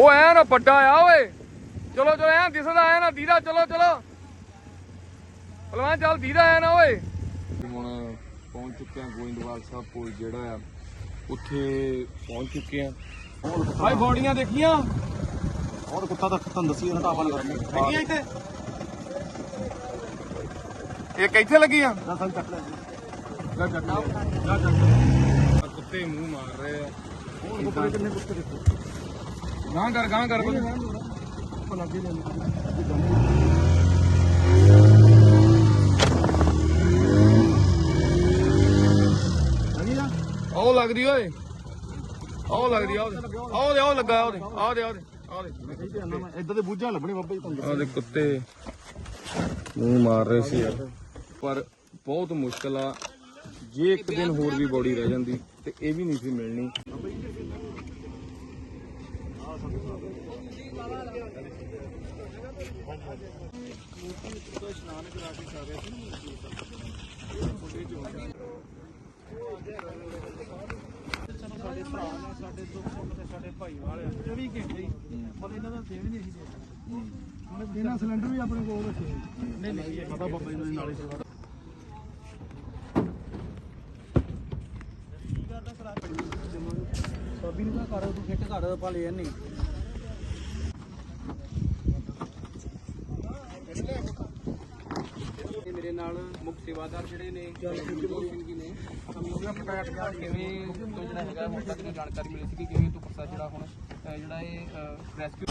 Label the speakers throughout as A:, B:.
A: ਉਹ ਐ ਨਾ ਵੱਡਾ ਆ ਓਏ। ਚਲੋ ਚਲੋ ਐ ਦਿਸਦਾ ਐ ਨਾ ਦੀਦਾ ਚਲੋ ਚਲੋ। ਪਹਿਲਵਾਨ ਚੱਲ ਦੀਦਾ ਐ ਨਾ ਓਏ। ਹੁਣ ਪਹੁੰਚ ਚੁੱਕੇ ਆ ਗੋਇੰਦਵਾਲ ਸਾਹਿਬ ਕੋਲ ਜਿਹੜਾ ਆ ਉੱਥੇ ਪਹੁੰਚ ਚੁੱਕੇ ਆ ਭਾਈ ਬੋਡੀਆਂ ਦੇਖੀਆਂ।
B: ਹੋਰ ਕੁੱਤਾ ਤਾਂ ਤੁਹਾਨੂੰ ਦੱਸੀ ਉਹਨਾਂ ਤਾਂ ਆਪਾਂ ਨੇ ਕਰਨੀ
A: ਇੱਥੇ? ਇਹ ਕਿੱਥੇ ਲੱਗੀਆਂ?
B: ਦਸਾਂ ਚੱਕ ਲੈ
A: ਜਾ। ਚੱਕ ਜਾ ਚੱਕ ਕੁੱਤੇ ਮੂੰਹ ਮਾਰ ਰਹੇ ਆ।
B: ਹੋਰ ਕੁੱਤੇ ਕਿੰਨੇ ਕੁੱਤੇ ਦੇਖੋ।
A: ਗਾਂ ਕਰ ਗਾਂ ਕਰ
B: ਉਹ ਲੱਗੇ ਨੇ ਹਾਂਜੀ ਨਾ
A: ਉਹ ਲੱਗਦੀ ਓਏ। ਉਹ ਲੱਗਦੀ ਆ ਉਹਦੇ ਉਹ ਦੇ ਉਹ ਲੱਗਾ ਉਹਦੇ ਆਹ ਦੇ ਆਹ ਦੇ ਆਹ ਦੇ
B: ਮੈਂ ਕਹੀ ਤੇ ਆਨਾ ਮੈਂ ਇਦਾਂ ਦੇ ਬੂਝਾਂ ਲੱਭਣੇ ਬਾਬਾ ਜੀ। ਤੁਹਾਨੂੰ
A: ਆਹ ਦੇ ਕੁੱਤੇ। ਮੂੰਹ ਮਾਰ ਰਹੇ ਸੀ। ਯਾਰ ਪਰ ਬਹੁਤ ਮੁਸ਼ਕਲ ਆ। ਜੇ ਇੱਕ ਦਿਨ ਹੋਰ ਵੀ ਬੋਡੀ ਰਹਿ ਜਾਂਦੀ ਤੇ ਇਹ ਵੀ ਨਹੀਂ ਸੀ ਮਿਲਣੀ।
B: ਸਾਡੇ ਭਰਾ ਨੇ ਸਾਡੇ ਦੁੱਖ ਸੁੱਖ ਤੇ ਸਾਡੇ ਭਾਈ ਵਾਲੇ 24 ਘੰਟੇ ਹੀ। ਪਰ ਇਹਨਾਂ ਦਾ ਸੇਵ ਨਹੀਂ ਅਸੀਂ ਹੁਣ ਇਹਨਾਂ ਸਿਲੰਡਰ ਵੀ ਆਪਣੇ ਕੋਲ ਰੱਖੇ। ਨਹੀਂ ਨਹੀਂ ਪਤਾ ਬਾਬਾ ਜੀ ਨੇ ਨਾਲੇ ਸੇਵਾ ਸਾਬੀ ਨੂੰ ਕਹ ਕਰ ਤੂੰ ਫਿੱਟ ਕਰ ਪਾ ਲੈ ਨਹੀਂ
C: ਇਹ ਮੇਰੇ ਨਾਲ ਮੁੱਖ ਸੇਵਾਦਾਰ ਜਿਹੜੇ ਨੇ ਜਗਜੀਤ ਸਿੰਘ ਜੀ ਨੇ ਸਮੂਹ ਪਟਾਟ ਦਾ ਕਿਵੇਂ ਤੋਂ ਜਿਹੜਾ ਹੈਗਾ ਹੁਣ ਤੱਕ ਦੀ ਜਾਣਕਾਰੀ ਮਿਲੀ ਸੀ ਕਿ ਕਿਵੇਂ ਤੋਂ ਪ੍ਰੋਸੈਸ ਜਿਹੜਾ ਹੁਣ ਜਿਹੜਾ ਇਹ ਰੈਸਕਿਊ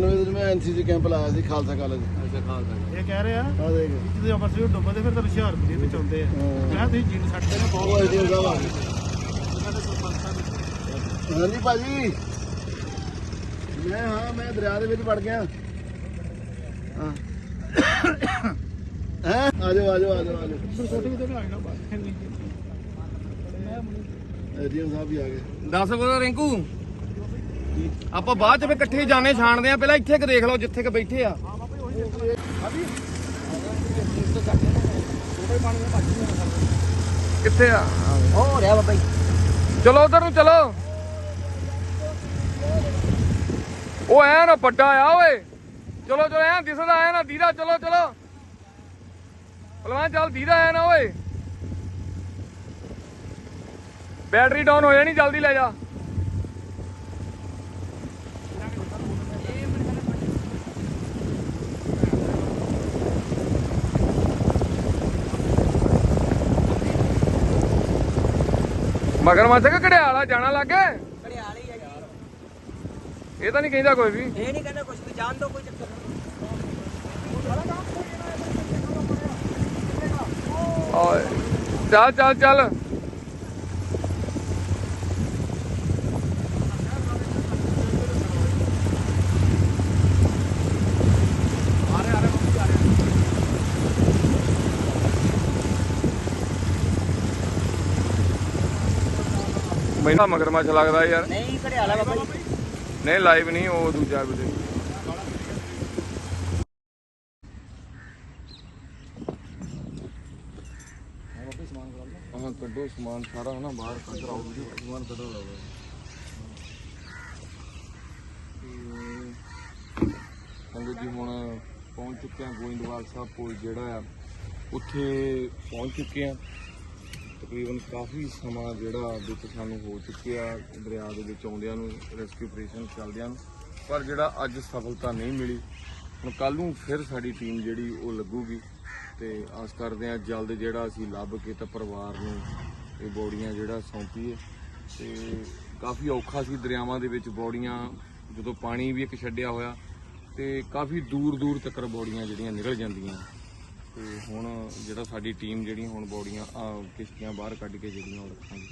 B: ਵਿੱਚ ਮੈਂ ਐਨਸੀਸੀ ਕੈਂਪ ਲਾਇਆ ਸੀ ਖਾਲਸਾ ਕਾਲਜ
C: ਕਹਿ ਰਹੇ ਆ
B: ਦੇਖ।
C: ਜਦੋਂ ਅਮਰਸਰੀ ਡੁੱਬਦੇ ਫਿਰ ਤਾਂ ਹੁਸ਼ਿਆਰਪੁਰ ਵਿੱਚ ਆਉਂਦੇ ਆ। ਮੈਂ ਤੁਸੀਂ ਜੀਨ ਛੱਡਦੇ ਨੇ
B: ਉਹ ਆਈਡੀਆ ਸਾਹਿਬ ਆ ਗਏ ਹਾਂਜੀ ਭਾਜੀ। ਮੈਂ ਹਾਂ ਮੈਂ ਦਰਿਆ ਦੇ ਵਿੱਚ ਵੜ ਗਿਆ। ਹਾਂ। ਹੈ? ਆ ਜਾਓ ਆ ਜਾਓ ਆ ਜਾਓ ਆ ਜਾਓ
C: ਛੋਟੀ ਕਿਤੇ ਆ ਜਾਣਾ
B: ਆਈਡੀਆ ਸਾਹਿਬ ਵੀ ਆ ਗਏ।
A: ਦੱਸ ਬੋ ਰਿੰਕੂ। ਆਪਾਂ ਬਾਅਦ ਚ ਫੇ ਇਕੱਠੇ ਜਾਣੇ ਛਾਣਦੇ ਆ। ਪਹਿਲਾਂ ਇੱਥੇ ਕਿ ਦੇਖ ਲਓ ਜਿੱਥੇ ਕਿ ਬੈਠੇ ਆ। ਕਿੱਥੇ ਆ?
C: ਹੋ ਰਿਹਾ ਬਾਬਾ ਜੀ।
A: ਚਲੋ ਉਧਰ ਨੂੰ ਚਲੋ। ਉਹ ਐ ਨਾ ਵੱਡਾ ਆ ਓਏ। ਚਲੋ ਚਲੋ ਐ ਦਿਸਦਾ ਐ ਨਾ ਦੀਦਾ ਚਲੋ ਚਲੋ। ਪਹਿਲਵਾਨ ਚੱਲ ਦੀਦਾ ਐ ਨਾ ਓਏ। ਬੈਟਰੀ ਡਾਊਨ ਹੋ ਜਾਣੀ ਜਲਦੀ ਲੈ ਜਾ। ਮਗਰ ਕਿ ਘੜਿਆਲਾ ਜਾਣਾ ਲੱਗੇ
D: ਘੜਿਆਲ ਹੀ ਜੀ
A: ਇਹ ਤਾਂ ਨਹੀਂ ਕਹਿੰਦਾ ਕੋਈ ਵੀ।
D: ਇਹ ਨਹੀਂ ਕਹਿੰਦਾ ਕੁਝ ਵੀ ਜਾਣ ਦੋ ਕੋਈ ਚੱਕਰ
A: ਓਏ ਚੱਲ ਚੱਲ ਚੱਲ। ਮੈਨੂੰ ਮਗਰਮੱਛ ਲੱਗਦਾ ਯਾਰ।
D: ਨਹੀਂ ਘੜਿਆਲਾ ਬਾਬਾ ਜੀ।
A: ਨਹੀਂ ਲਾਈਵ ਨਹੀਂ ਉਹ ਦੂਜਾ ਵੀ ਹਾਂ ਕੱਢੋ ਸਮਾਨ ਸਾਰਾ ਹਨਾ ਬਾਹਰ ਕੱਢ ਆਓ ਜੀ ਸਮਾਨ ਕੱਢੋ। ਲੱਗਦਾ ਸੰਗਤ ਜੀ ਹੁਣ ਪਹੁੰਚ ਚੁੱਕੇ ਆ ਗੋਇੰਦਵਾਲ ਸਾਹਿਬ ਕੋਲ ਜਿਹੜਾ ਆ ਉੱਥੇ ਪਹੁੰਚ ਚੁੱਕੇ ਆ। ਤਕਰੀਬਨ ਕਾਫੀ ਸਮਾਂ ਜਿਹੜਾ ਵਿੱਚ ਸਾਨੂੰ ਹੋ ਚੁੱਕਿਆ ਦਰਿਆ ਦੇ ਵਿੱਚ ਆਉਂਦਿਆਂ ਨੂੰ ਰੈਸਕਿਊ ਆਪਰੇਸ਼ਨ ਚੱਲਦਿਆਂ ਨੂੰ। ਪਰ ਜਿਹੜਾ ਅੱਜ ਸਫਲਤਾ ਨਹੀਂ ਮਿਲੀ, ਹੁਣ ਕੱਲ ਨੂੰ ਫਿਰ ਸਾਡੀ ਟੀਮ ਜਿਹੜੀ ਉਹ ਲੱਗੂਗੀ ਤੇ ਆਸ ਕਰਦੇ ਹਾਂ ਜਲਦ ਜਿਹੜਾ ਅਸੀਂ ਲੱਭ ਕੇ ਤਾਂ ਪਰਿਵਾਰ ਨੂੰ ਇਹ ਬੋਡੀਆਂ ਜਿਹੜਾ ਸੌਂਪੀਏ। ਤੇ ਕਾਫੀ ਔਖਾ ਸੀ ਦਰਿਆਵਾਂ ਦੇ ਵਿੱਚ ਬੋਡੀਆਂ ਜਦੋਂ ਪਾਣੀ ਵੀ ਇੱਕ ਛੱਡਿਆ ਹੋਇਆ ਤੇ ਕਾਫੀ ਦੂਰ ਦੂਰ ਤੱਕ ਬੋਡੀਆਂ ਜਿਹੜੀਆਂ ਨਿਕਲ ਜਾਂਦੀਆਂ। ਤੇ ਹੁਣ ਜਿਹੜਾ ਸਾਡੀ ਟੀਮ ਜਿਹੜੀ ਹੁਣ ਬੋਡੀਆਂ ਕਿਸ਼ਤੀਆਂ ਬਾਹਰ ਕੱਢ ਕੇ ਜਿਹੜੀਆਂ ਉਹ ਰੱਖਾਂਗੇ।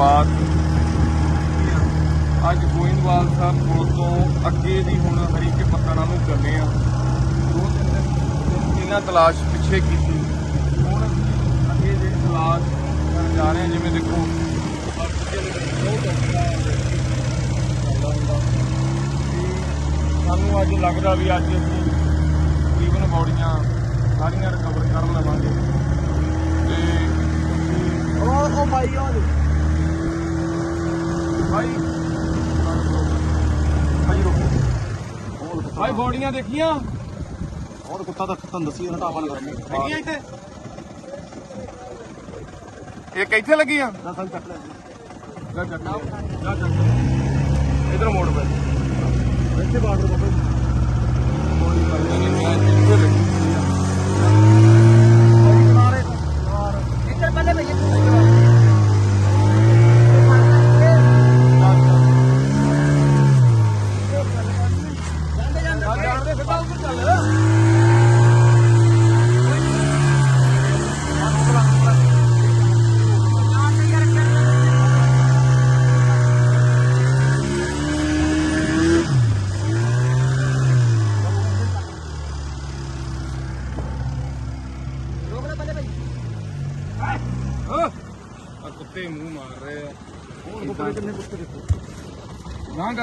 A: ਬਾਅਦ ਅੱਜ ਗੋਇੰਦਵਾਲ ਸਾਹਿਬ ਪੁਲ ਤੋਂ ਅੱਗੇ ਦੀ ਹੁਣ ਹਰੀਕੇ ਪੱਤਣਾ ਨੂੰ ਚੱਲੇ ਆ ਦੋ ਤਿੰਨ ਇਹਨਾਂ ਤਲਾਸ਼ ਪਿੱਛੇ ਕੀਤੀ। ਹੁਣ ਅਸੀਂ ਅੱਗੇ ਜਿਹੜੀ ਤਲਾਸ਼ ਕਰਨ ਜਾ ਰਹੇ ਹਾਂ, ਜਿਵੇਂ ਦੇਖੋ ਬਰਫ਼ ਸਾਨੂੰ ਅੱਜ ਲੱਗਦਾ ਵੀ ਅੱਜ ਅਸੀਂ ਤਕਰੀਬਨ ਬੌੜੀਆਂ ਸਾਰੀਆਂ ਰਿਕਵਰ ਕਰ ਲਵਾਂਗੇ। ਤੇ
B: ਉਹ ਉਹ ਭਾਈ ਉਹ
A: ਭਾਈ ਬੌੜੀਆਂ ਦੇਖੀਆਂ?
B: ਹੋਰ ਕੁੱਤਾ ਤਾਂ ਤੁਹਾਨੂੰ ਦੱਸੀ ਨਾ ਢਾਬਾ ਨਾ ਕਰਨੀ।
A: ਲੱਗੀਆਂ ਇੱਥੇ? ਇਹ ਕਿੱਥੇ ਲੱਗੀਆਂ?
B: ਨਾ ਸਾਨੂੰ ਚੱਕ ਲੈ।
A: ਜਾ ਚੱਕ ਜਾ ਚੱਕ ਇਧਰ ਮੋੜ ਪੈ
B: ਇੱਥੇ ਬਾਰਡਰ ਬਾਬਾ
A: ਬੌੜੀ ਪਾਈ ਇੱਥੇ? ਲੱਗੀ
B: ਕਿਨਾਰੇ ਯਾਰ
D: ਇੱਧਰ ਪਹਿਲੇ ਭਈਆ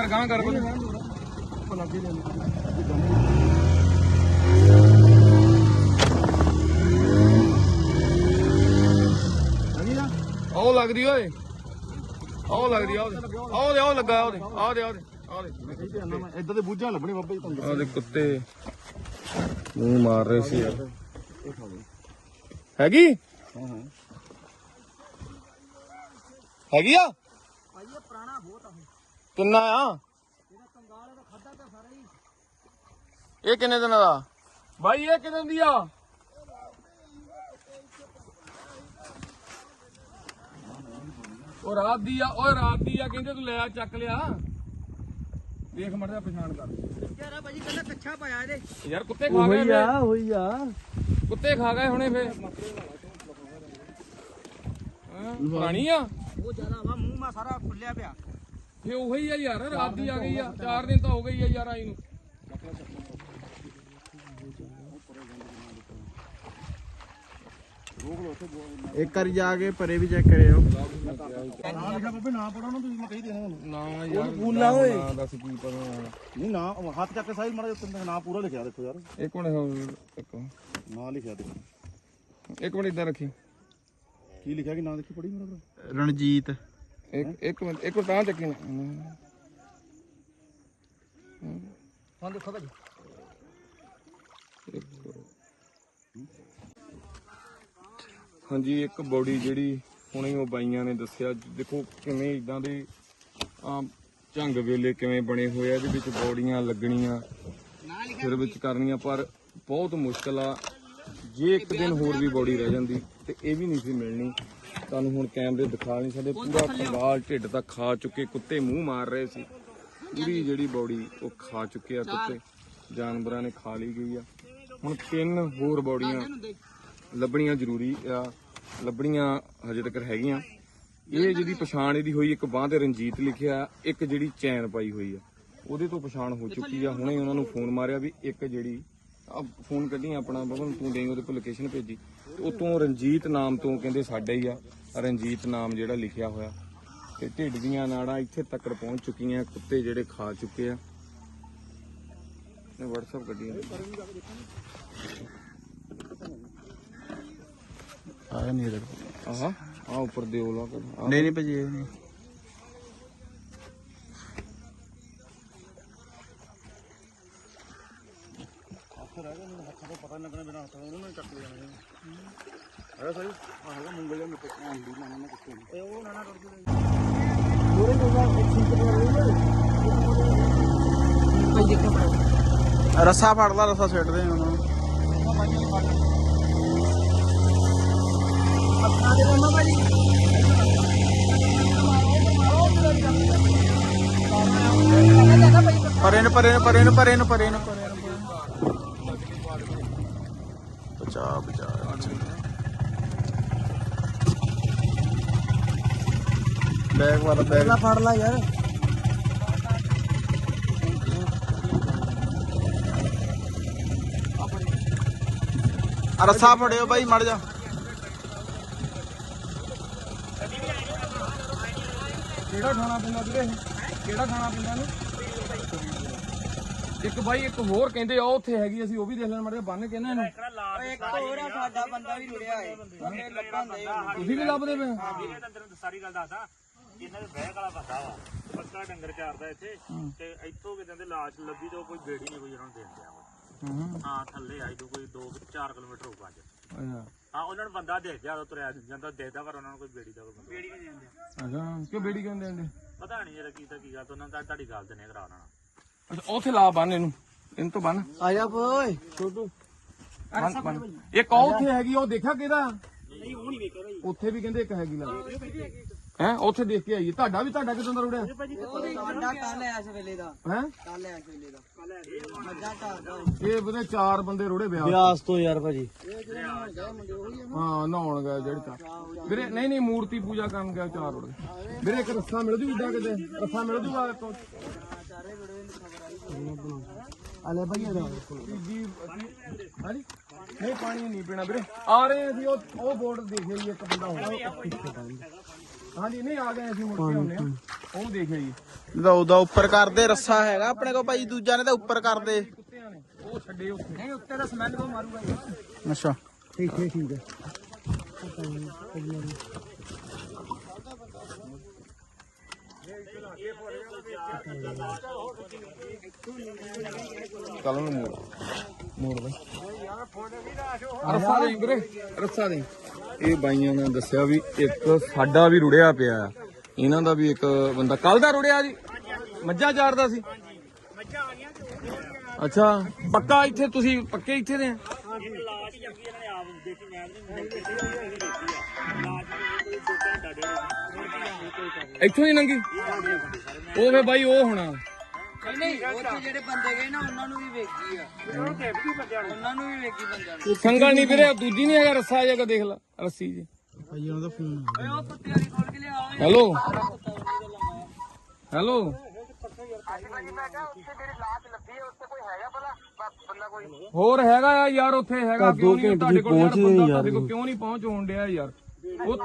A: ਗਾਂ ਕਰ
B: ਲੱਗੇ
A: ਲੱਗਦੀ ਓਏ। ਲੱਗਦੀ ਦੇ। ਆਹ ਲੱਗਾ ਉਹਦੇ ਆਹ ਦੇ। ਆਹ ਦੇ ਆਹ ਦੇ
B: ਮੈਂ ਕਹੀ ਤੇ ਆਨਾ ਮੈਂ ਇਦਾਂ ਦੇ ਬੂਝਾਂ ਲੱਭਣੇ ਬਾਬਾ ਜੀ ਤੁਹਾਨੂੰ
A: ਆਹ ਦੇ ਕੁੱਤੇ। ਮੂੰਹ ਮਾਰ ਰਹੇ ਸੀ। ਯਾਰ
B: ਇਹ ਖਾ ਲਓ
A: ਹੈਗੀ?
B: ਹਾਂ ਹਾਂ।
A: ਹੈਗੀ ਆ?
D: ਭਾਈ ਇਹ ਪੁਰਾਣਾ ਬਹੁਤ ਆ
A: ਕਿੰਨਾ ਆ?
D: ਇਹਦਾ ਕੰਗਾਲ ਦਾ ਖਾਦਾ ਤਾਂ ਸਾਰਾ ਹੀ
A: ਇਹ ਕਿੰਨੇ ਦਿਨਾਂ ਦਾ? ਬਾਈ ਇਹ ਕਿੰਨੇ ਦੀ ਆ? ਉਹ ਰਾਤ ਦੀ ਆ ਓਏ ਰਾਤ ਦੀ ਆ ਕਹਿੰਦੇ ਤੂੰ ਲੈ ਆ ਚੱਕ ਲਿਆ। ਦੇਖ ਮੜ ਜਾ ਪਛਾਣ ਕਰ।
D: ਯਾਰਾ ਭਾਜੀ ਕੱਲਾ ਕੱਛਾ ਪਾਇਆ ਇਹਦੇ।
A: ਯਾਰ ਕੁੱਤੇ ਖਾ ਗਏ ਫੇ
B: ਹੋਈ ਆ।
A: ਕੁੱਤੇ ਖਾ ਗਏ ਹੁਣੇ ਫੇ ਪੁਰਾਣੀ ਆ?
D: ਬਹੁਤ ਜ਼ਿਆਦਾ ਵਾ ਮੂੰਹ ਮਾ ਸਾਰਾ ਖੁੱਲਿਆ ਪਿਆ।
A: ਫੇ ਉਹੀ ਆ ਯਾਰ ਰਾਤ ਦੀ ਆ ਗਈ ਆ 4 ਦਿਨ ਤਾਂ ਹੋ ਗਈ ਆ ਯਾਰ ਆਈ ਨੂੰ।
B: ਇੱਕ ਵਾਰੀ ਜਾ ਕੇ ਪਰੇ ਵੀ ਚੈੱਕ ਕਰਿਓ। ਨਾ ਲਿਖਿਆ ਬਾਬੇ ਨਾ ਪੜੋ ਨਾ ਤੁਸੀਂ ਮੈਂ ਕਹੀ ਦੇਣਾ ਤੁਹਾਨੂੰ
A: ਨਾ ਯਾਰ
B: ਪੂਲਾ ਓਏ।
A: ਨਾ ਦੱਸ ਕੀ ਪਤਾ।
B: ਨਹੀਂ ਨਾ ਹੱਥ ਚੱਕ ਕੇ ਸਾਈਜ਼ ਮਾੜਾ ਜਿਹਾ ਉੱਤੇ ਨਾਂ ਪੂਰਾ ਲਿਖਿਆ ਦੇਖੋ ਯਾਰ।
A: ਇੱਕ ਮਿੰਟ ਇੱਕ
B: ਨਾਂ ਲਿਖਿਆ ਦੇਖੋ।
A: ਇੱਕ ਮਿੰਟ ਇਦਾਂ ਰੱਖੀ।
B: ਕੀ ਲਿਖਿਆ ਕਿ ਨਾਂ ਦੇਖੀ ਪੜੀ ਮੇਰਾ ਭਰਾ?
E: ਰਣਜੀਤ।
A: ਇੱਕ ਇੱਕ ਮਿੰਟ ਇੱਕ ਮਿੰਟ ਤਾਂ ਚੱਕੀ ਨਾ।
D: ਹੁਣ ਦੇਖੋ ਭਾਜੀ।
A: ਹਾਂਜੀ ਇੱਕ ਬੋਡੀ ਜਿਹੜੀ ਹੁਣੇ ਉਹ ਬਾਈਆਂ ਨੇ ਦੱਸਿਆ। ਦੇਖੋ ਕਿਵੇਂ ਇਦਾਂ ਦੇ ਆਮ ਝੰਗ ਵੇਲੇ ਕਿਵੇਂ ਬਣੇ ਹੋਏ ਆ ਇਹਦੇ ਵਿੱਚ ਬੋਡੀਆਂ ਲੱਗਣੀਆਂ ਫਿਰ ਵਿੱਚ ਕਰਨੀਆਂ ਪਰ ਬਹੁਤ ਮੁਸ਼ਕਲ ਆ। ਜੇ ਇੱਕ ਦਿਨ ਹੋਰ ਵੀ ਬੋਡੀ ਰਹਿ ਜਾਂਦੀ ਤੇ ਇਹ ਵੀ ਨਹੀਂ ਸੀ ਮਿਲਣੀ। ਤੁਹਾਨੂੰ ਹੁਣ ਕੈਮਰੇ ਦਿਖਾ ਨਹੀਂ ਸਕਦੇ ਪੂਰਾ ਕੰਗਾਲ ਢਿੱਡ ਤੱਕ ਖਾ ਚੁੱਕੇ ਕੁੱਤੇ ਮੂੰਹ ਮਾਰ ਰਹੇ ਸੀ। ਪੂਰੀ ਜਿਹੜੀ ਬੋਡੀ ਉਹ ਖਾ ਚੁੱਕੇ ਆ ਕੁੱਤੇ। ਜਾਨਵਰਾਂ ਨੇ ਖਾ ਲਈ ਗਈ ਆ। ਹੁਣ ਤਿੰਨ ਹੋਰ ਬੋਡੀਆਂ ਲੱਭਣੀਆਂ ਜ਼ਰੂਰੀ ਆ ਲੱਭਣੀਆਂ ਹਜੇ ਤੱਕ ਹੈਗੀਆਂ। ਇਹ ਜਿਹਦੀ ਪਛਾਣ ਇਹਦੀ ਹੋਈ ਇੱਕ ਬਾਹ ਤੇ ਰਣਜੀਤ ਲਿਖਿਆ ਇੱਕ ਜਿਹੜੀ ਚੈਨ ਪਾਈ ਹੋਈ ਆ। ਉਹਦੇ ਤੋਂ ਪਛਾਣ ਹੋ ਚੁੱਕੀ ਆ। ਹੁਣੇ ਉਹਨਾਂ ਨੂੰ ਫੋਨ ਮਾਰਿਆ ਵੀ ਇੱਕ ਜਿਹੜੀ ਆ ਫੋਨ ਕੱਢੀ ਆਪਣਾ ਬਬਨ ਤੂੰ ਦੇਈ ਉਹਦੇ ਕੋਲ ਲੋਕੇਸ਼ਨ ਭੇਜੀ। ਉਤੋਂ ਰਣਜੀਤ ਨਾਮ ਤੋਂ ਕਹਿੰਦੇ ਸਾਡੇ ਹੀ ਆ ਰਣਜੀਤ ਨਾਮ ਜਿਹੜਾ ਲਿਖਿਆ ਹੋਇਆ। ਤੇ ਢਿੱਡ ਦੀਆਂ ਨਾੜਾਂ ਇੱਥੇ ਤੱਕ ਪਹੁੰਚ ਚੁੱਕੀਆਂ ਕੁੱਤੇ ਜਿਹੜੇ ਖਾ ਚੁੱਕੇ ਆ। ਨੇ WhatsApp ਕੱਢੀ ਆ
B: ਨਹੀਂ ਇਹਦੇ
A: ਆਹਾ ਆ ਉੱਪਰ ਦੇ ਉਹ ਲਾ ਕੇ। ਆਹ।
B: ਨਹੀਂ ਨਹੀਂ ਭਾਜੀ ਇਹ ਨਹੀਂ ਰੱਸਾ ਫੜ ਲਾ ਰੱਸਾ ਛੱਡਦੇ ਉਹਨਾਂ। ਨੂੰ ਪਰੇ ਨੂੰ ਪਰੇ ਨੂੰ ਪਰੇ ਨੂੰ ਪਰੇ ਨੂੰ ਪਰੇ ਨੂੰ ਪਰੇ ਨੂੰ। ਬਚਾ ਬਚਾ। ਬੈਗ ਵਾਲਾ ਬੈਗ।
D: ਫੜ ਲਾ ਯਾਰ।
B: ਆ ਰੱਸਾ ਫੜਿਓ ਬਾਈ ਮੜ ਜਾ।
A: ਕਿਹੜਾ ਖਾਣਾ ਪੈਂਦਾ ਵੀਰੇ ਇਹ? ਕਿਹੜਾ ਖਾਣਾ ਪੈਂਦਾ ਇਹਨੂੰ? ਇੱਕ ਬਾਈ ਇੱਕ ਹੋਰ ਕਹਿੰਦੇ ਆ ਉਹ ਉੱਥੇ ਹੈਗੀ ਅਸੀਂ ਉਹ ਵੀ ਦੇਖ ਲੈਣ ਮੜੇ ਬੰਨ ਕੇ ਨਾ ਇਹਨੂੰ।
D: ਇੱਕ ਹੋਰ ਆ ਸਾਡਾ ਬੰਦਾ ਵੀ ਰੁੜਿਆ ਏ।
A: ਤੁਸੀਂ ਵੀ ਲੱਭਦੇ ਪਏ ਹੋ?
E: ਵੀਰੇ ਤਾਂ ਤੈਨੂੰ ਸਾਰੀ ਗੱਲ ਦੱਸਦਾ। ਇਹਨਾਂ ਦੇ ਬਹਿ ਵਾਲਾ ਬੰਦਾ ਵਾ ਪੱਕਾ ਡੰਗਰ ਚਾਰਦਾ ਇੱਥੇ ਤੇ ਇੱਥੋਂ ਕਿਤੇ ਦੇ ਲਾਸ਼ ਲੱਭੀ ਤੇ ਉਹ ਕੋਈ ਬੇੜੀ ਨਹੀਂ ਕੋਈ ਉਹਨਾਂ ਨੂੰ ਦੇਣ ਦਿਆ ਵਾ। ਹਾਂ। ਥੱਲੇ ਆਈ ਤੋਂ ਕੋਈ 2 4 ਕਿਲੋਮੀਟਰ ਹੋਊਗਾ ਅੱਜ।
A: ਅੱਛਾ।
E: ਹਾਂ ਉਹਨਾਂ ਨੂੰ ਬੰਦਾ ਦੇਖ ਗਿਆ ਉਹ ਤੁਰਿਆ ਜਾਂਦਾ ਦੇਖਦਾ ਪਰ ਉਹਨਾਂ ਨੂੰ ਕੋਈ ਬੇੜੀ ਦਾ ਕੋਈ ਬੰਦਾ ਬੇੜੀ ਨਹੀਂ। ਦਿੰਦੇ
A: ਅੱਛਾ ਕਿਉਂ ਬੇੜੀ ਕਿਉਂ ਦੇਂਦੇ
E: ਪਤਾ ਨਹੀਂ ਯਾਰ ਕੀ ਤਾਂ ਕੀ ਗੱਲ ਤਾਂ ਉਹਨਾਂ ਦਾ ਤੁਹਾਡੀ ਗੱਲ ਤੇ ਨਹੀਂ ਕਰਾ ਲੈਣਾ
A: ਅੱਛਾ ਉੱਥੇ ਲਾ ਬੰਨ ਇਹਨੂੰ ਇਹਨੂੰ ਤੋਂ ਬੰਨ।
D: ਆ ਜਾ ਓਏ
A: ਛੋਟੂ ਬੰਨ ਬੰਨ। ਇੱਕ ਉਹ ਉੱਥੇ ਹੈਗੀ ਉਹ ਦੇਖਿਆ ਕਿਹਦਾ? ਨਹੀਂ ਉਹ ਨਹੀਂ ਵੇਖਿਆ ਉੱਥੇ ਵੀ ਕਹਿੰਦੇ ਇੱਕ ਹੈਗੀ ਲੱਗ ਹੈ ਉੱਥੇ ਦੇਖ ਕੇ ਆਈਏ। ਤੁਹਾਡਾ ਵੀ ਤੁਹਾਡਾ ਕਿਦੋਂ ਦਾ ਰੁੜਿਆ
D: ਸਾਡਾ ਕੱਲ ਐ ਇਸ ਵੇਲੇ ਦਾ।
A: ਹੈ?
D: ਕੱਲ ਐ ਇਸ ਵੇਲੇ ਦਾ। ਮੱਝਾਂ ਢਾਰਦਾ
A: ਇਹ ਬਦੇ ਚਾਰ ਬੰਦੇ ਰੁੜੇ ਵਿਆਹ
B: ਬਿਆਸ ਤੋਂ ਯਾਰ ਭਾਜੀ।
A: ਹਾਂ ਨਹਾਉਣ ਗਏ ਜਿਹੜੇ ਚਾਰ। ਵੀਰੇ ਨਹੀਂ ਨਹੀਂ ਮੂਰਤੀ ਪੂਜਾ ਕਰਨ ਗਿਆ ਚਾਰ ਰੁੜੇ। ਵੀਰੇ ਇੱਕ ਰੱਸਾ ਮਿਲ ਜੂ ਇੱਦਾਂ ਕਿਤੇ? ਰੱਸਾ ਮਿਲ ਜੂਗਾ ਤੀਜੀ ਅਸੀਂ ਹਾਂਜੀ? ਨਹੀਂ ਪਾਣੀ ਨਹੀਂ ਪੀਣਾ ਵੀਰੇ। ਆ ਰਹੇ ਅਸੀਂ ਉਹ ਉਹ ਬੋਰਡ ਦੇਖਿਆ ਜੀ ਇੱਕ ਬੰਦਾ ਹੋਣਾ ਹਾਂਜੀ ਨਹੀਂ ਆ ਗਏ ਅਸੀਂ ਮੁੜ ਕੇ ਆਉਂਦੇ ਆ ਉਹ ਦੇਖਿਆ ਜੀ
B: ਇਹਦਾ ਉਹਦਾ ਉੱਪਰ ਕਰਦੇ ਰੱਸਾ ਹੈਗਾ ਆਪਣੇ ਕੋਲ ਭਾਈ ਦੂਜਾ ਨੇ ਤਾਂ ਉੱਪਰ ਕਰਦੇ।
A: ਕੁੱਤਿਆਂ ਨੇ ਉਹ ਛੱਡੇ ਉੱਥੇ।
D: ਨਹੀਂ ਉੱਤੇ ਦਾ ਸਮੈਲ ਕੋ ਮਾਰੂਗਾ ਯਾਰ
B: ਅੱਛਾ।
D: ਠੀਕ ਠੀਕ ਠੀਕ ਹੈ।
A: ਕੱਲ ਨੂੰ ਮੋੜ ਮੋੜ ਬਈ ਰੱਸਾ ਦੇ ਵੀਰੇ ਰੱਸਾ ਦੇ। ਇਹ ਬਾਈਆਂ ਨੇ ਦੱਸਿਆ ਵੀ ਇੱਕ ਸਾਡਾ ਵੀ ਰੁੜਿਆ ਪਿਆ ਆ। ਇਹਨਾਂ ਦਾ ਵੀ ਇੱਕ ਬੰਦਾ ਕੱਲ ਦਾ ਰੁੜਿਆ ਜੀ? ਮੱਝਾਂ ਚਾਰਦਾ ਸੀ। ਅੱਛਾ, ਪੱਕਾ ਇੱਥੇ ਤੁਸੀਂ ਪੱਕੇ ਇੱਥੇ ਦੇ ਆ? ਇੱਥੋਂ ਹੀ ਨੰਗੀ। ਉਹ ਫੇ ਬਾਈ ਉਹ ਹੋਣਾ।
D: ਨਹੀਂ ਉੱਥੇ ਜਿਹੜੇ ਬੰਦੇ ਗਏ ਨਾ ਉਹਨਾਂ ਨੂੰ ਵੀ ਵੇਖੀ ਆ ਉਹਨਾਂ ਨੂੰ ਵੀ ਵੇਖੀ ਬੰਦਿਆਂ ਨੂੰ
A: ਸੰਗਲ ਨਹੀਂ ਵੀਰੇ ਦੂਜੀ ਨਹੀਂ ਹੈਗਾ ਰੱਸਾ ਜਗਾ ਦੇਖ ਲੈ ਰੱਸੀ ਜੀ
B: ਭਾਈ ਉਹਦਾ ਫੋਨ
D: ਓਏ ਉਹ ਕੁੱਤੇ ਵਾਲੀ ਖੋਲ ਕੇ ਲਿਆ
A: ਹੈਲੋ। ਹੈਲੋ। ਹੋਰ ਹੈਗਾ ਆ ਯਾਰ ਉੱਥੇ ਹੈਗਾ ਕਿਉਂ ਨਹੀਂ? ਤੁਹਾਡੇ ਕੋਲ ਯਾਰ ਬੰਦਾ ਤੁਹਾਡੇ ਕੋਲ ਕਿਉਂ ਨਹੀਂ ਪਹੁੰਚ ਹੋਣ ਡਿਆ ਯਾਰ? ਉਹ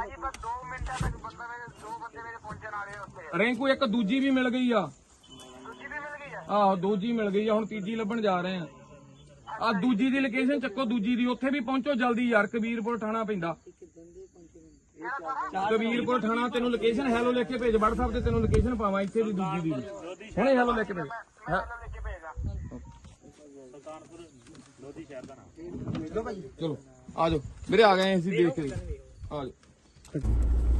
A: ਰੈਂਕੂ ਇੱਕ ਦੂਜੀ ਵੀ ਮਿਲ ਗਈ ਆ। ਆਹੋ ਦੂਜੀ ਮਿਲ ਗਈ ਆ ਹੁਣ ਤੀਜੀ ਲੱਭਣ ਜਾ ਰਹੇ ਆ। ਆ ਦੂਜੀ ਦੀ ਲੋਕੇਸ਼ਨ ਚੱਕੋ ਦੂਜੀ ਦੀ ਉੱਥੇ ਵੀ ਪਹੁੰਚੋ ਜਲਦੀ ਯਾਰ ਕਬੀਰਪੁਰ ਥਾਣਾ ਪੈਂਦਾ। ਕਬੀਰਪੁਰ ਥਾਣਾ ਤੈਨੂੰ ਲੋਕੇਸ਼ਨ ਹੈਲੋ ਲਿਖ ਕੇ ਭੇਜ WhatsApp ਤੇ ਤੈਨੂੰ ਲੋਕੇਸ਼ਨ ਪਾਵਾਂ ਇੱਥੇ ਦੀ ਦੂਜੀ ਦੀ। ਵੀ। ਹੁਣੇ ਹੈਲੋ ਲਿਖ ਕੇ ਭੇਜ ਹੈ- ਚਲੋ ਆ ਜਾਓ। ਵੀਰੇ ਆ ਗਏ ਅਸੀਂ ਦੇਖ ਕੇ। ਆ ਜਾਓ।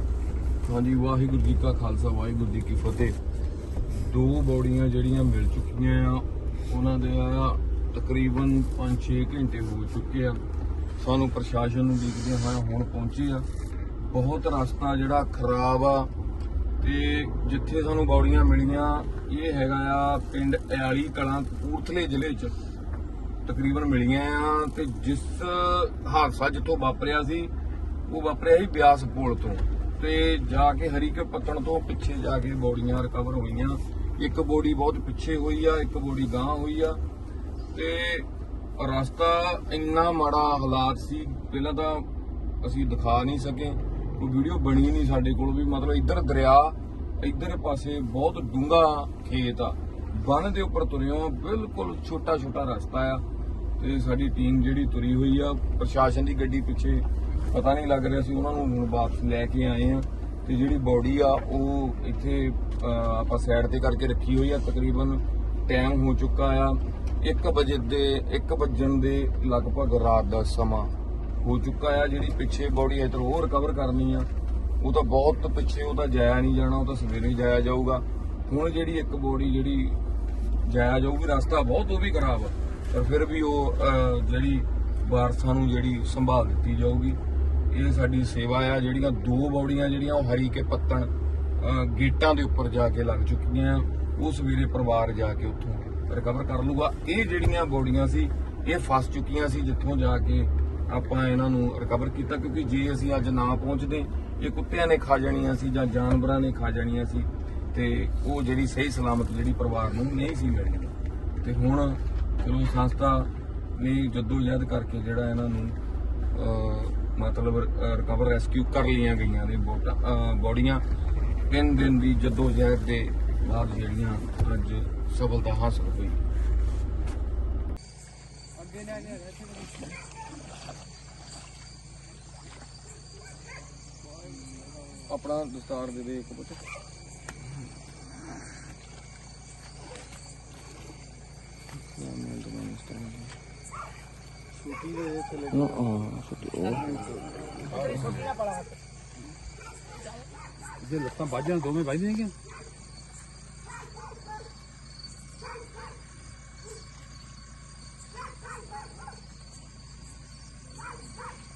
A: ਹਾਂਜੀ, ਵਾਹਿਗੁਰੂ ਜੀ ਕਾ ਖਾਲਸਾ, ਵਾਹਿਗੁਰੂ ਜੀ ਕੀ ਫਤਿਹ। ਦੋ ਬੌੜੀਆਂ ਜਿਹੜੀਆਂ ਮਿਲ ਚੁੱਕੀਆਂ ਆ, ਉਹਨਾਂ ਦੇ ਆ ਤਕਰੀਬਨ 5-6 ਘੰਟੇ ਹੋ ਚੁੱਕੇ ਆ। ਸਾਨੂੰ ਪ੍ਰਸ਼ਾਸਨ ਨੂੰ ਦੇਖਦੇ ਹੋਏ ਹੁਣ ਪਹੁੰਚੇ ਆ। ਬਹੁਤ ਰਸਤਾ ਜਿਹੜਾ ਖਰਾਬ ਆ, ਤੇ ਜਿੱਥੇ ਸਾਨੂੰ ਬੌੜੀਆਂ ਮਿਲੀਆਂ, ਇਹ ਹੈਗਾ ਆ ਪਿੰਡ ਇਆਲੀ ਕਲਾਂ, ਕਪੂਰਥਲੇ ਜ਼ਿਲ੍ਹੇ 'ਚ ਤਕਰੀਬਨ ਮਿਲੀਆਂ ਆ, ਤੇ ਜਿਸ ਹਾਦਸਾ ਜਿੱਥੋਂ ਵਾਪਰਿਆ ਸੀ, ਉਹ ਵਾਪਰਿਆ ਸੀ ਬਿਆਸ ਪੁਲ ਤੋਂ। ਤੇ ਜਾ ਕੇ ਹਰੀਕੇ ਪੱਤਣ ਤੋਂ ਪਿੱਛੇ ਜਾ ਕੇ ਬੋਡੀਆਂ ਰਿਕਵਰ ਹੋਈਆਂ। ਇੱਕ ਬੋਡੀ ਬਹੁਤ ਪਿੱਛੇ ਹੋਈ ਆ, ਇੱਕ ਬੋਡੀ ਗਾਂ ਹੋਈ ਆ। ਤੇ ਰਸਤਾ ਇੰਨਾ ਮਾੜਾ ਹਾਲਾਤ ਸੀ, ਪਹਿਲਾਂ ਤਾਂ ਅਸੀਂ ਦਿਖਾ ਨਹੀਂ ਸਕੇ। ਕੋਈ ਵੀਡੀਓ ਬਣੀ ਨਹੀਂ ਸਾਡੇ ਕੋਲ ਵੀ, ਮਤਲਬ ਇੱਧਰ ਦਰਿਆ, ਇੱਧਰ ਪਾਸੇ ਬਹੁਤ ਡੂੰਘਾ ਖੇਤ ਆ। ਬੰਨ ਦੇ ਉੱਪਰ ਤੁਰਿਓ, ਬਿਲਕੁਲ ਛੋਟਾ ਛੋਟਾ ਰਸਤਾ ਆ। ਤੇ ਸਾਡੀ ਟੀਮ ਜਿਹੜੀ ਤੁਰੀ ਹੋਈ ਆ, ਪ੍ਰਸ਼ਾਸਨ ਦੀ ਗੱਡੀ ਪਿੱਛੇ ਪਤਾ ਨਹੀਂ ਲੱਗ ਰਿਹਾ ਸੀ ਉਹਨਾਂ ਨੂੰ ਹੁਣ ਵਾਪਸ ਲੈ ਕੇ ਆਏ ਆ ਤੇ ਜਿਹੜੀ ਬੋਡੀ ਆ, ਉਹ ਇੱਥੇ ਆਪਾਂ ਸਾਈਡ ਤੇ ਕਰਕੇ ਰੱਖੀ ਹੋਈ ਆ, ਤਕਰੀਬਨ ਟਾਈਮ ਹੋ ਚੁੱਕਾ ਆ। 1 ਵਜੇ ਦੇ 1 ਵਜਣ ਦੇ ਲਗਭਗ ਰਾਤ ਦਾ ਸਮਾਂ ਹੋ ਚੁੱਕਾ ਆ। ਜਿਹੜੀ ਪਿੱਛੇ ਬੋਡੀ ਇਧਰ ਉਹ ਰਿਕਵਰ ਕਰਨੀ ਆ। ਉਹ ਤਾਂ ਬਹੁਤ ਪਿੱਛੇ ਉਹ ਤਾਂ ਜਾਇਆ ਨਹੀਂ ਜਾਣਾ, ਉਹ ਤਾਂ ਸਵੇਰੇ ਹੀ ਜਾਇਆ ਜਾਊਗਾ। ਹੁਣ ਜਿਹੜੀ ਇੱਕ ਬੋਡੀ ਜਿਹੜੀ ਜਾਇਆ ਜਾਊਗੀ, ਰਸਤਾ ਬਹੁਤ ਉਹ ਵੀ ਖਰਾਬ ਆ। ਪਰ ਫਿਰ ਵੀ ਉਹ ਜਿਹੜੀ ਵਾਰਸਾਂ ਨੂੰ ਜਿਹੜੀ ਸੰਭਾਲ ਦਿੱਤੀ ਜਾਊਗੀ। ਇਹ ਸਾਡੀ ਸੇਵਾ ਆ, ਜਿਹੜੀਆਂ ਦੋ ਬੌੜੀਆਂ ਜਿਹੜੀਆਂ, ਉਹ ਹਰੀ ਕੇ ਪੱਤਣ ਗੇਟਾਂ ਦੇ ਉੱਪਰ ਜਾ ਕੇ ਲੱਗ ਚੁੱਕੀਆਂ ਆ। ਉਹ ਸਵੇਰੇ ਪਰਿਵਾਰ ਜਾ ਕੇ ਉੱਥੋਂ ਰਿਕਵਰ ਕਰ ਲੂਗਾ। ਇਹ ਜਿਹੜੀਆਂ ਬੌੜੀਆਂ ਸੀ, ਇਹ ਫਸ ਚੁੱਕੀਆਂ ਸੀ ਜਿੱਥੋਂ ਜਾ ਕੇ ਆਪਾਂ ਇਹਨਾਂ ਨੂੰ ਰਿਕਵਰ ਕੀਤਾ, ਕਿਉਂਕਿ ਜੇ ਅਸੀਂ ਅੱਜ ਨਾ ਪਹੁੰਚਦੇ, ਇਹ ਕੁੱਤਿਆਂ ਨੇ ਖਾ ਜਾਣੀਆਂ ਸੀ ਜਾਂ ਜਾਨਵਰਾਂ ਨੇ ਖਾ ਜਾਣੀਆਂ ਸੀ, ਤੇ ਉਹ ਜਿਹੜੀ ਸਹੀ ਸਲਾਮਤ ਜਿਹੜੀ ਪਰਿਵਾਰ ਨੂੰ ਨਹੀਂ ਸੀ ਮਿਲਣੀ। ਤੇ ਹੁਣ ਚਲੋ ਸੰਸਥਾ ਨੇ ਜੱਦੋ ਜਹਿਦ ਕਰਕੇ ਜਿਹੜਾ ਇਹਨਾਂ ਨੂੰ ਮਤਲਬ ਰਿਕਵਰ ਰੈਸਕਿਊ ਕਰ ਲਈਆਂ ਗਈਆਂ ਨੇ ਬੋਟਾਂ ਬੋਡੀਆਂ। ਤਿੰਨ ਦਿਨ ਦੀ ਜੱਦੋ ਜਹਿਦ ਦੇ ਬਾਅਦ ਜਿਹੜੀਆਂ ਅੱਜ ਸਫਲਤਾ ਹਾਸਲ ਹੋਈ। ਆਪਣਾ ਦਸਤਾਰ ਦੇ ਦੇ ਇੱਕ ਪੁੱਤ।
B: ਛੁੱਟੀ ਦੇ ਥੱਲੇ
A: ਨਾ ਹਾਂ ਛੁੱਟੀ
B: ਜੇ ਲੱਤਾਂ ਜਾਣ ਦੋਵੇਂ ਵੱਜ ਜਾਣਗੀਆਂ।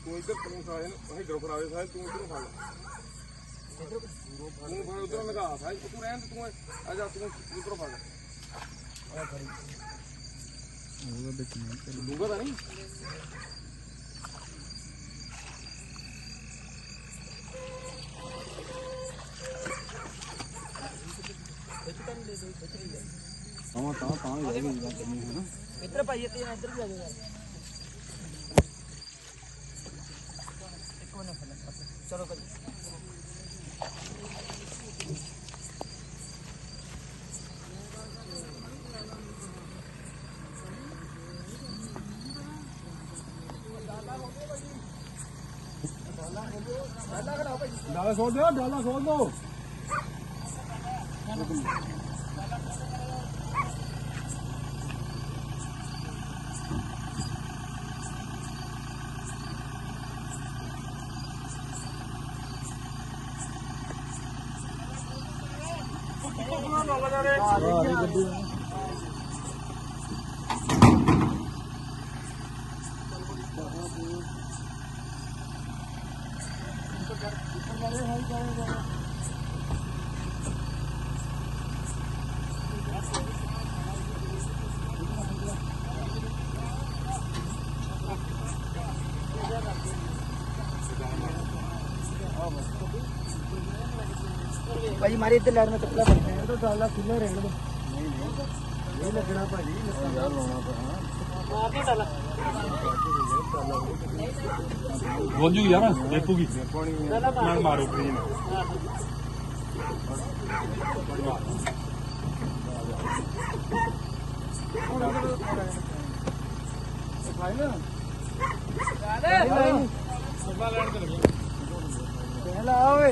A: ਤੂੰ ਇੱਧਰ ਤੂੰ ਸਾਰੇ ਅਸੀਂ ਇਧਰੋਂ ਫੜਾਵੇ ਸਾਰੇ ਤੂੰ ਇਧਰੋਂ ਫੜ ਲੈ। ਤੂੰ ਫੜ ਉਧਰੋਂ ਲਗਾ ਸਾਰੇ ਤੂੰ ਰਹਿਣ ਤੂੰ ਆ ਜਾ ਤੂੰ ਇਧਰੋਂ ਫੜ ਲੈ। ਉਹਦਾ ਵਿੱਚ ਨਹੀਂ ਤਾਂ ਨਹੀਂ?
B: ਹਾਂ ਤਾਂ ਤਾਂ ਹੀ ਹੋਏਗੀ ਜਿੱਦਾਂ ਕਰਨੀ ਹੈ ਨਾ
D: ਇੱਧਰ ਭਾਈ ਇੱਥੇ ਇੱਧਰ ਵੀ ਆ ਜਾਓ ਇੱਕ ਮਿੰਟ ਚਲੋ ਭਾਈ
B: ਡਾਲਾ ਖੋਲ ਦਿਓ ਡਾਲਾ ਖੋਲ ਦਿਓ।
D: ਭਾਈ ਮਾਰੀ ਇੱਧਰ ਲੈਣ ਮੈਂ ਚੱਪਲਾ ਪੜਦਾ
B: ਇਹ ਤਾਂ ਡਾਲਾ ਖੁੱਲਾ ਰਹਿਣ ਦੋ। ਨਹੀਂ ਨਹੀਂ ਇਹ ਲੱਗਣਾ ਭਾਜੀ ਯਾਰ ਲਾਉਣਾ ਪੈਣਾ
D: ਆਪੀ ਡਾਲਾ
E: ਗੋਂਜੂ ਯਾਰ ਦੇਖੂਗੀ ਨਾਲ ਮਾਰੋ ਪਲੀਨ
B: ਪਹਿਲਾਂ ਓਏ।